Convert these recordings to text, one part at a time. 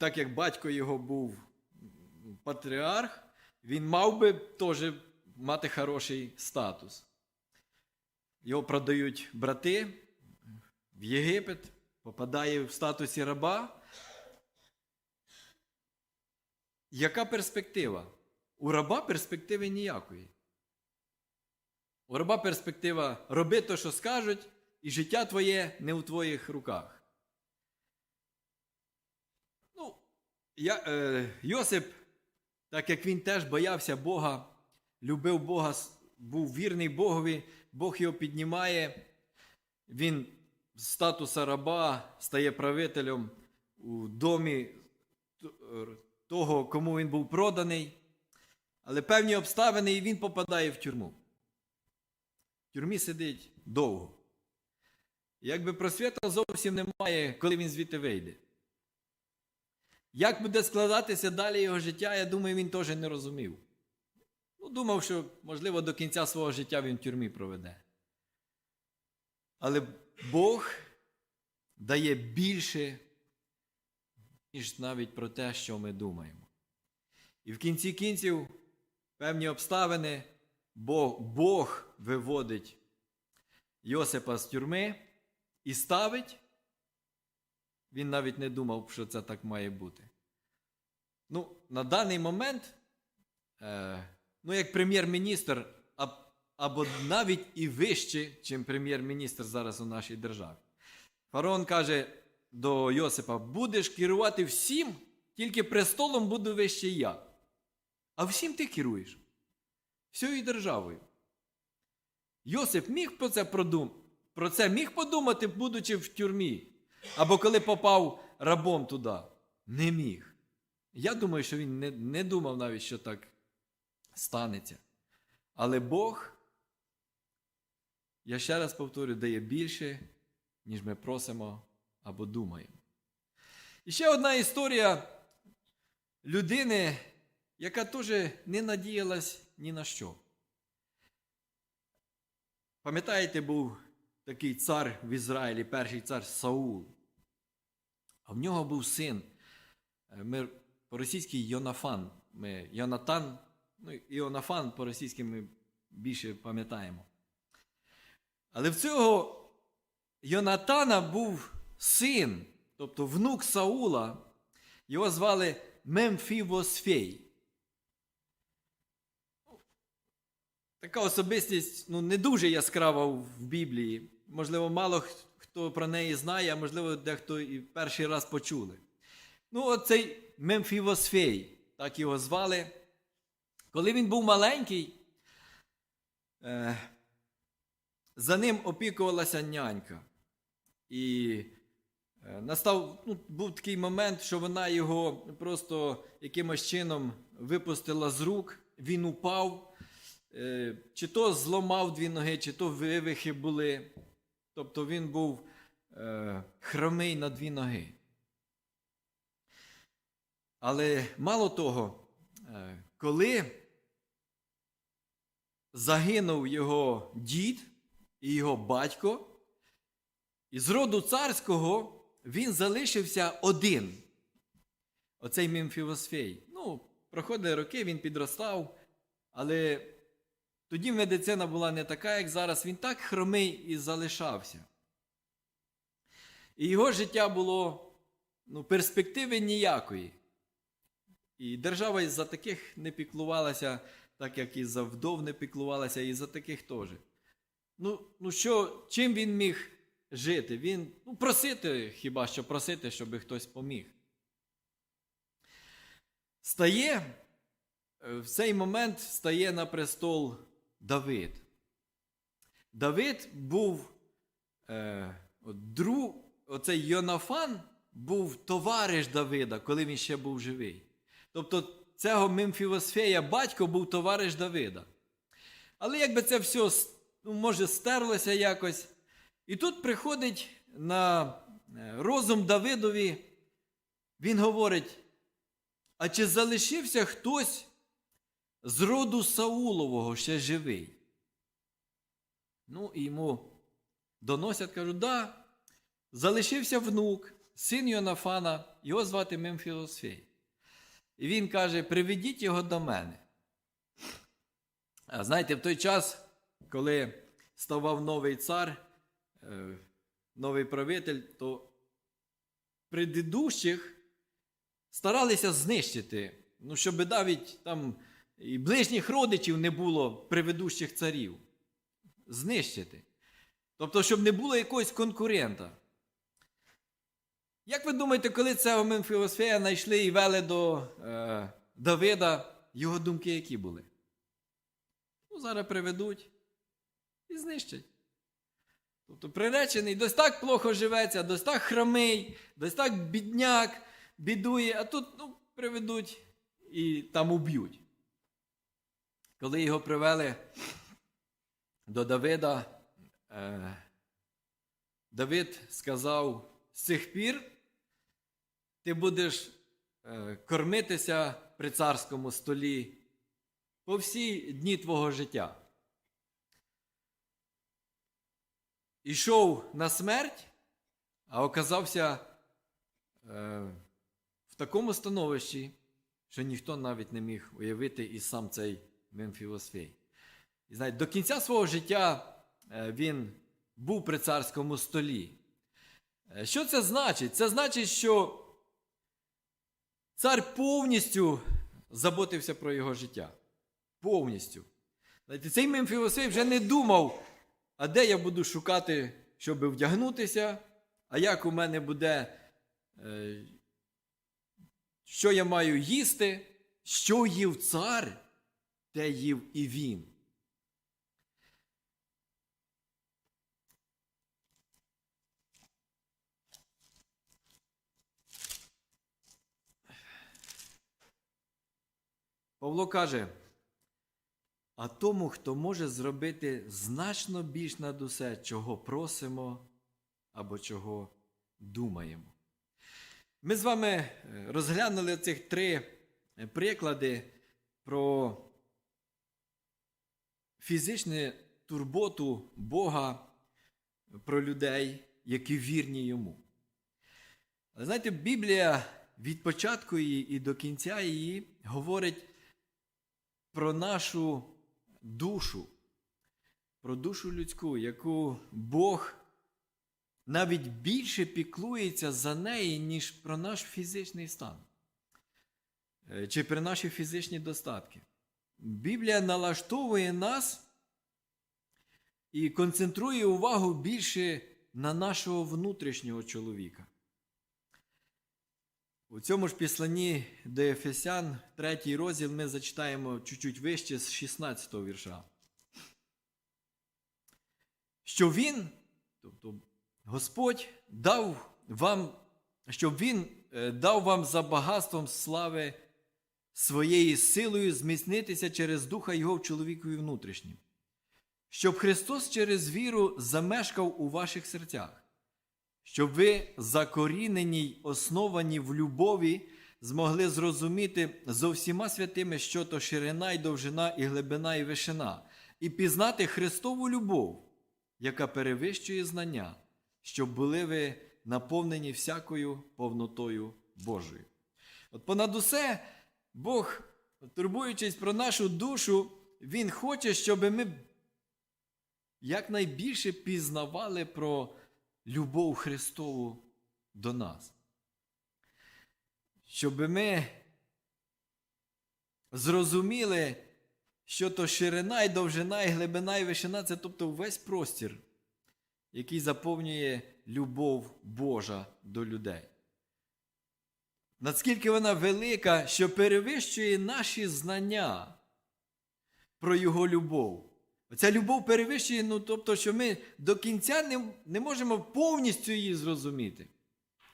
Так як батько його був патріарх, він мав би теж мати хороший статус. Його продають брати в Єгипет, попадає в статусі раба. Яка перспектива? У раба перспективи ніякої. У раба перспектива роби те, що скажуть, і життя твоє не у твоїх руках. Ну, я, е, Йосип, так як він теж боявся Бога, любив Бога, був вірний Богові, Бог його піднімає, він з статуса раба стає правителем у домі того, кому він був проданий. Але певні обставини, і він попадає в тюрму. В тюрмі сидить довго. Якби просвіта зовсім немає, коли він звідти вийде. Як буде складатися далі його життя, я думаю, він теж не розумів. Ну, думав, що, можливо, до кінця свого життя він в тюрмі проведе. Але Бог дає більше, ніж навіть про те, що ми думаємо. І в кінці кінців певні обставини Бог, Бог виводить Йосипа з тюрми і ставить. Він навіть не думав, що це так має бути. Ну, на даний момент, е, ну, як прем'єр-міністр, або навіть і вище, чим прем'єр-міністр зараз у нашій державі. Фараон каже до Йосипа: будеш керувати всім, тільки престолом буду вище я. А всім ти керуєш. Всією державою. Йосип міг про це продум... про це міг подумати, будучи в тюрмі, або коли попав рабом туди. Не міг. Я думаю, що він не, не думав навіть, що так станеться. Але Бог, я ще раз повторю, дає більше, ніж ми просимо або думаємо. І ще одна історія людини, яка теж не надіялась ні на що. Пам'ятаєте, був такий цар в Ізраїлі, перший цар Саул. А в нього був син. Ми по-російськи Йонафан. Ми, Йонатан, ну, Іонафан по-російськи ми більше пам'ятаємо. Але в цього Йонатана був син, тобто внук Саула. Його звали Мемфівосфей. Така особистість ну, не дуже яскрава в Біблії. Можливо, мало хто про неї знає, а можливо, дехто і перший раз почули. Ну, оцей Мемфівосфей, так його звали. Коли він був маленький, е, за ним опікувалася нянька. І е, настав, ну, був такий момент, що вона його просто якимось чином випустила з рук, він упав, е, чи то зламав дві ноги, чи то вивихи були. Тобто він був хромий на дві ноги. Але мало того, е, коли загинув його дід і його батько, із роду царського він залишився один. Оцей Мімфівосфей. Ну, проходили роки, він підростав, але тоді медицина була не така, як зараз. Він так хромий і залишався. І його життя було ну, перспективи ніякої. І держава із за таких не піклувалася, так як і за вдов не піклувалася, і за таких теж. Ну, ну що, чим він міг жити? Він ну, просити, хіба що просити, щоб хтось поміг. Стає, е, в цей момент стає на престол Давид. Давид був е, друг, оцей Йонафан був товариш Давида, коли він ще був живий. Тобто цього Мемфівосфея батько був товариш Давида. Але якби це все ну, може стерлося якось. І тут приходить на е, розум Давидові, він говорить: а чи залишився хтось з роду Саулового ще живий? Ну, і йому доносять, кажуть, да, залишився внук, син Йонафана, його звати Мемфілосфей. І він каже: приведіть його до мене. А знаєте, в той час, коли ставав новий цар, е, новий правитель, то предыдущих старалися знищити, ну, щоб навіть там і ближніх родичів не було приведущих царів. Знищити. Тобто, щоб не було якогось конкурента. Як ви думаєте, коли цього Мемфіосфея знайшли і вели до е, Давида, його думки які були? Ну, зараз приведуть і знищать. Тобто приречений, дось так плохо живеться, дось так хромий, дось так бідняк, бідує, а тут ну, приведуть і там уб'ють. Коли його привели до Давида, е, Давид сказав: з цих пір ти будеш е, кормитися при царському столі по всі дні твого життя. Ішов на смерть, а оказався е, в такому становищі, що ніхто навіть не міг уявити і сам цей Мемфілосфей. І знаєте, до кінця свого життя е, він був при царському столі. Що це значить? Це значить, що цар повністю заботився про його життя. Повністю. Знаєте, цей Мемфілосей вже не думав, а де я буду шукати, щоб вдягнутися, а як у мене буде, е, що я маю їсти, що їв цар, те їв і він. Павло каже, а тому, хто може зробити значно більш над усе, чого просимо або чого думаємо. Ми з вами е, розглянули цих три е, приклади про фізичну турботу Бога про людей, які вірні йому. Але знаєте, Біблія від початку її і до кінця її говорить про нашу душу, про душу людську, яку Бог навіть більше піклується за неї, ніж про наш фізичний стан, Е, чи про наші фізичні достатки. Біблія налаштовує нас і концентрує увагу більше на нашого внутрішнього чоловіка. У цьому ж післанні до Ефесян, третій розділ, ми зачитаємо чуть-чуть вище з 16 го вірша. Що Він, тобто Господь, дав вам, щоб Він е, дав вам за багатством слави своєю силою зміцнитися через Духа Його в чоловікові внутрішнім, щоб Христос через віру замешкав у ваших серцях щоб ви, закорінені й основані в любові, змогли зрозуміти зо всіма святими, що то ширина й довжина, і глибина, і вишина, і пізнати Христову любов, яка перевищує знання, щоб були ви наповнені всякою повнотою Божою. От понад усе, Бог, турбуючись про нашу душу, Він хоче, щоб ми якнайбільше пізнавали про любов Христову до нас. Щоб ми зрозуміли, що то ширина і довжина, і глибина, і вишина це тобто весь простір, який заповнює любов Божа до людей. Наскільки вона велика, що перевищує наші знання про Його любов. Ця любов перевищує, ну тобто, що ми до кінця не, не можемо повністю її зрозуміти.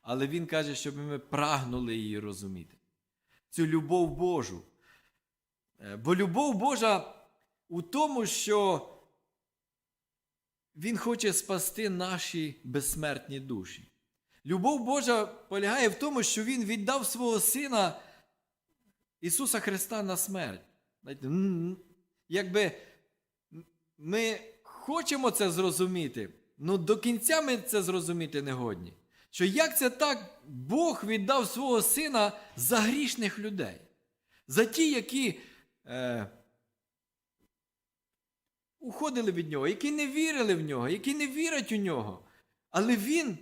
Але Він каже, щоб ми прагнули її розуміти. Цю любов Божу. Е, Бо любов Божа у тому, що Він хоче спасти наші безсмертні душі. Любов Божа полягає в тому, що Він віддав свого Сина Ісуса Христа на смерть. Якби ми хочемо це зрозуміти, але до кінця ми це зрозуміти не годні. Що як це так Бог віддав свого сина за грішних людей? За ті, які е, уходили від нього, які не вірили в нього, які не вірять у нього. Але він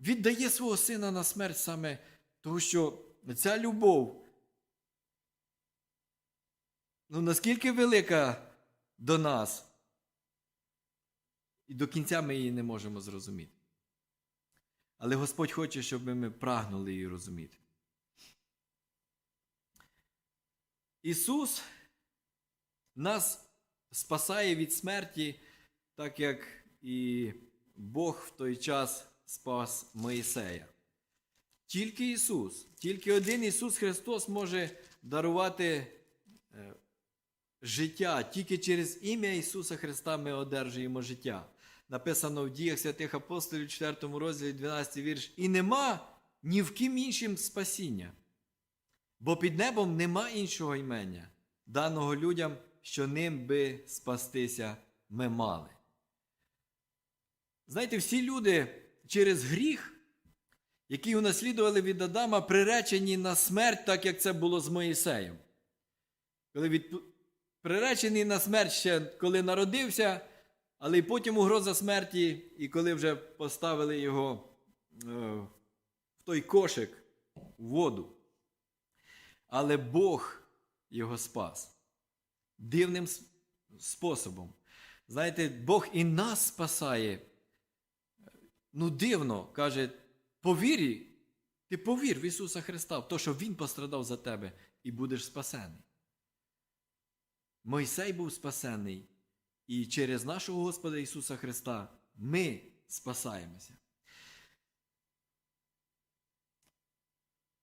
віддає свого сина на смерть саме тому, що ця любов, ну наскільки велика до нас, і до кінця ми її не можемо зрозуміти. Але Господь хоче, щоб ми прагнули її розуміти. Ісус нас спасає від смерті, так як і Бог в той час спас Моїсея. Тільки Ісус, тільки один Ісус Христос може дарувати е, життя. Тільки через ім'я Ісуса Христа ми одержуємо життя. Написано в діях святих апостолів, 4 розділі, 12 вірш. І нема ні в ким іншим спасіння. Бо під небом нема іншого імення, даного людям, що ним би спастися ми мали. Знаєте, всі люди через гріх, який унаслідували від Адама, приречені на смерть, так як це було з Моїсеєм. Коли від... Приречений на смерть ще коли народився, але потім угроза смерті, і коли вже поставили його е, в той кошик в воду. Але Бог його спас дивним способом. Знаєте, Бог і нас спасає. Ну, дивно, каже, повірі, ти повір в Ісуса Христа, в те, що Він пострадав за тебе, і будеш спасений. Мойсей був спасений, і через нашого Господа Ісуса Христа ми спасаємося.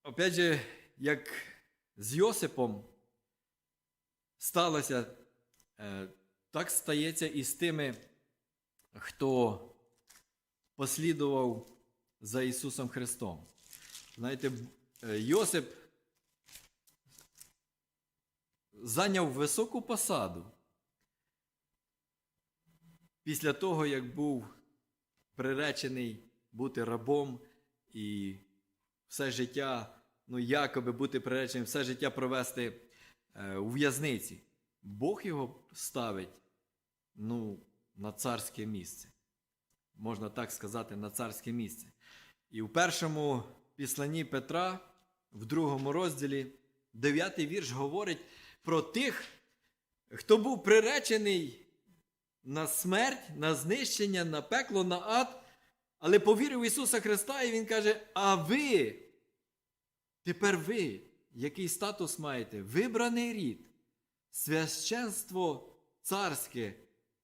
Опять же, як з Йосипом сталося, е, так стається і з тими, хто послідував за Ісусом Христом. Знаєте, е, Йосип зайняв високу посаду після того, як був приречений бути рабом і все життя, ну, якоби бути приреченим, все життя провести е, у в'язниці. Бог його ставить ну, на царське місце. Можна так сказати, на царське місце. І в першому післанні Петра, в другому розділі, дев'ятий вірш говорить про тих, хто був приречений на смерть, на знищення, на пекло, на ад, але повірив в Ісуса Христа, і Він каже: А ви, тепер ви, який статус маєте? Вибраний рід, священство царське,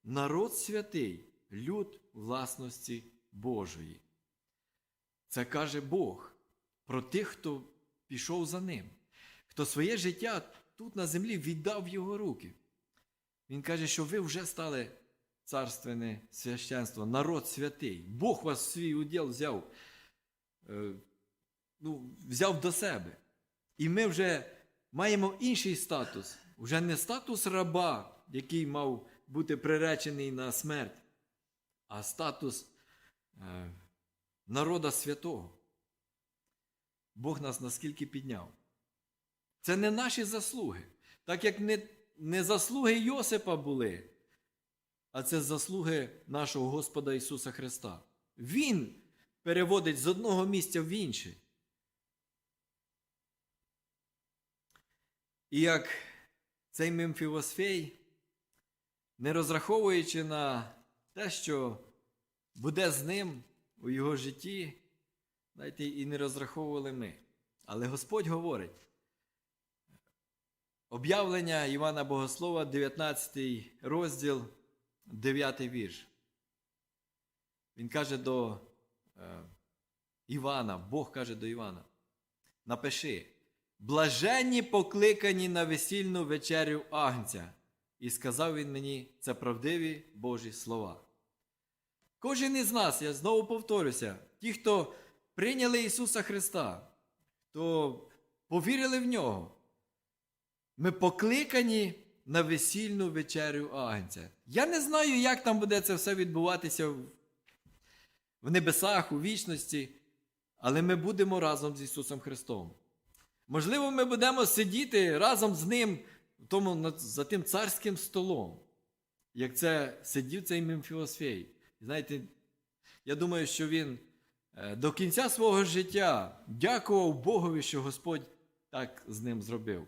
народ святий, люд власності Божої. Це каже Бог про тих, хто пішов за ним, хто своє життя тут на землі віддав в його руки. Він каже, що ви вже стали царственне священство, народ святий. Бог вас в свій уділ взяв, е, ну, взяв до себе. І ми вже маємо інший статус, вже не статус раба, який мав бути приречений на смерть, а статус е, народа святого. Бог нас наскільки підняв. Це не наші заслуги, так як не, не заслуги Йосипа були, а це заслуги нашого Господа Ісуса Христа. Він переводить з одного місця в інше. І як цей Мемфівосфей, не розраховуючи на те, що буде з ним у його житті, знаєте, і не розраховували ми. Але Господь говорить, об'явлення Івана Богослова, 19 розділ, 9 вірш. Він каже до е, Івана, Бог каже до Івана, напиши, блаженні покликані на весільну вечерю Агнця. І сказав він мені, це правдиві Божі слова. Кожен із нас, я знову повторюся, ті, хто прийняли Ісуса Христа, хто повірили в Нього, ми покликані на весільну вечерю Агнця. Я не знаю, як там буде це все відбуватися в, небесах, у вічності, але ми будемо разом з Ісусом Христом. Можливо, ми будемо сидіти разом з Ним тому, за тим царським столом, як це сидів цей Мемфіосфей. Знаєте, я думаю, що він е, до кінця свого життя дякував Богові, що Господь так з ним зробив.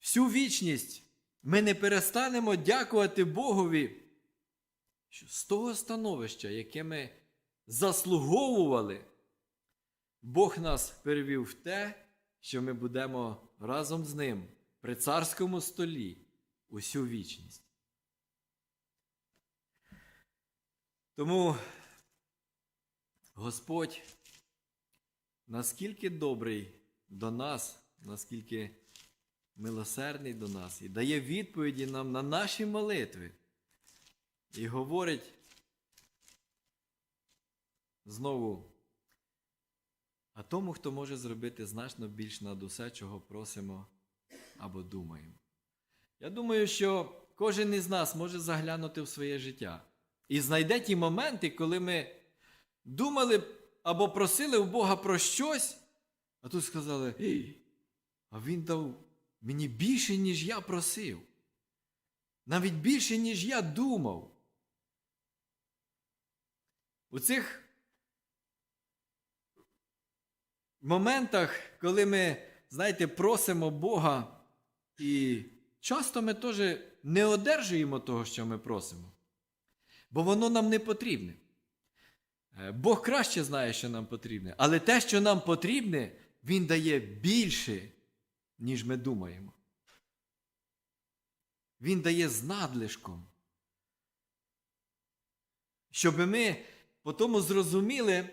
Всю вічність ми не перестанемо дякувати Богові що з того становища, яке ми заслуговували, Бог нас перевів в те, що ми будемо разом з ним при царському столі усю вічність. Тому Господь наскільки добрий до нас, наскільки милосердний до нас і дає відповіді нам на наші молитви. І говорить знову, а тому, хто може зробити значно більш над усе, чого просимо або думаємо. Я думаю, що кожен із нас може заглянути в своє життя і знайде ті моменти, коли ми думали або просили у Бога про щось, а тут сказали, «Ей, а Він дав мені більше, ніж я просив. Навіть більше, ніж я думав. У цих моментах, коли ми, знаєте, просимо Бога, і часто ми теж не одержуємо того, що ми просимо, бо воно нам не потрібне. Е, Бог краще знає, що нам потрібне, але те, що нам потрібне, Він дає більше, ніж ми думаємо. Він дає з надлишком. Щоб ми потім зрозуміли,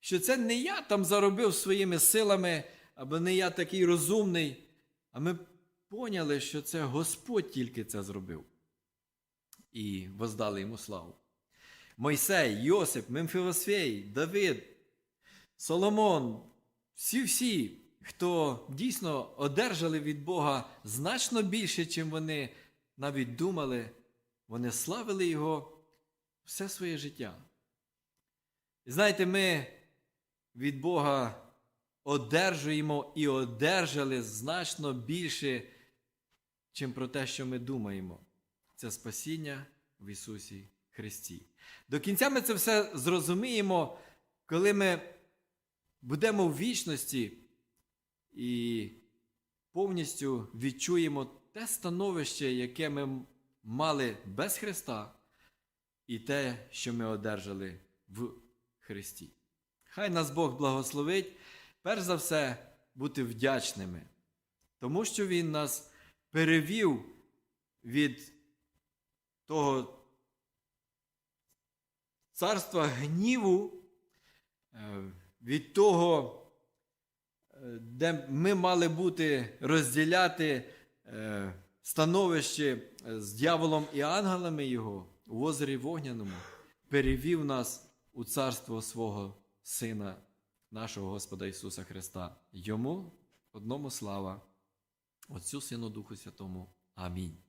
що це не я там заробив своїми силами, або не я такий розумний, а ми поняли, що це Господь тільки це зробив. І воздали йому славу. Мойсей, Йосип, Мемфіосфей, Давид, Соломон, всі-всі, хто дійсно одержали від Бога значно більше, чим вони навіть думали, вони славили Його все своє життя. І знаєте, ми від Бога одержуємо і одержали значно більше, чим про те, що ми думаємо. Це спасіння в Ісусі Христі. До кінця ми це все зрозуміємо, коли ми будемо в вічності і повністю відчуємо те становище, яке ми мали без Христа, і те, що ми одержали в Христі. Хай нас Бог благословить, перш за все, бути вдячними, тому що Він нас перевів від того царства гніву, е, від того, де ми мали бути розділяти е, становище з дьяволом і ангелами Його у озері Вогняному, перевів нас у царство свого Сина, нашого Господа Ісуса Христа. Йому одному слава, Отцю Сину Духу Святому. Амінь.